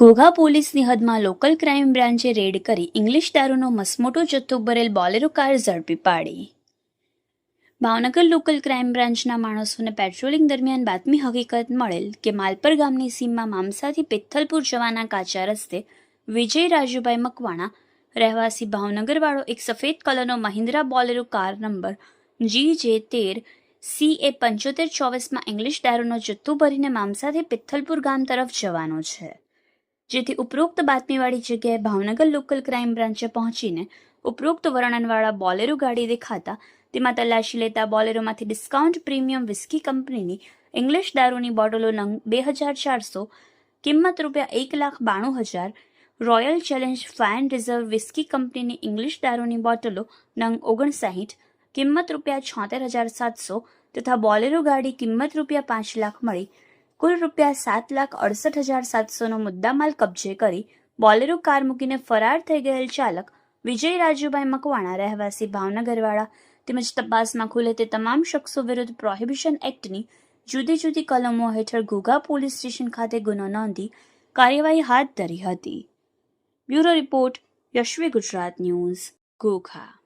ઘોઘા પોલીસની હદમાં local crime બ્રાન્ચે રેડ કરી ઇંગ્લિશ દારૂનો મસમોટો જથ્થો ભરેલ બોલેરો કાર ઝડપી પાડી. ભાવનગર લોકલ ક્રાઇમ બ્રાન્ચના માણસોને પેટ્રોલિંગ દરમિયાન બાતમી હકીકત મળેલ કે માલપર ગામની સીમમાં મામસાથી પિથ્થલપુર જવાના કાચા રસ્તે વિજય રાજુભાઈ મકવાણા, રહેવાસી ભાવનગરવાળો એક સફેદ કલરનો Mahindra Bolero car number G J તેર સી એ પંચોતેર ચોવીસમાં ઇંગ્લિશ દારૂનો જથ્થો ભરીને મામસાથી પિથલપુર ગામ તરફ જવાનો છે. જેથી ઉપરોક્ત બાતમીવાળી જગ્યાએ ભાવનગર લોકલ ક્રાઇમ બ્રાન્ચે પહોંચીને ઉપરોક્ત વર્ણનવાળા બોલેરો ગાડી દેખાતા તેમાં તલાશી લેતા બોલેરોમાંથી ડિસ્કાઉન્ટ પ્રીમિયમ વિસ્કી કંપનીની ઇંગ્લિશ દારૂની બોટલો નંગ બે હજાર ચારસો, કિંમત રૂપિયા એક લાખ બાણું હજાર, Royal Challenge Fine Reserve whisky કંપનીની ઇંગ્લિશ દારૂની બોટલો નંગ ઓગણસાઠ, કિંમત રૂપિયા છોતેર હજાર સાતસો તથા બોલેરો ગાડી કિંમત રૂપિયા પાંચ લાખ મળી. કુલ રૂપિયા સાત લાખ અડસઠ હજાર સાતસોનો મુદ્દામાલ કબજે કરી બોલેરો કાર મૂકીને ફરાર થઈ ગયેલ ચાલક વિજય રાજુભાઈ મકવાણા, રહેવાસી ભાવનગરવાળા તેમજ તપાસમાં ખુલે તે તમામ શખ્સો વિરુદ્ધ પ્રોહિબિશન એક્ટની જુદી જુદી કલમો હેઠળ ઘોઘા પોલીસ સ્ટેશન ખાતે ગુનો નોંધી કાર્યવાહી હાથ ધરી હતી. Bureau report Yashvi Gujarat news, Ghogha.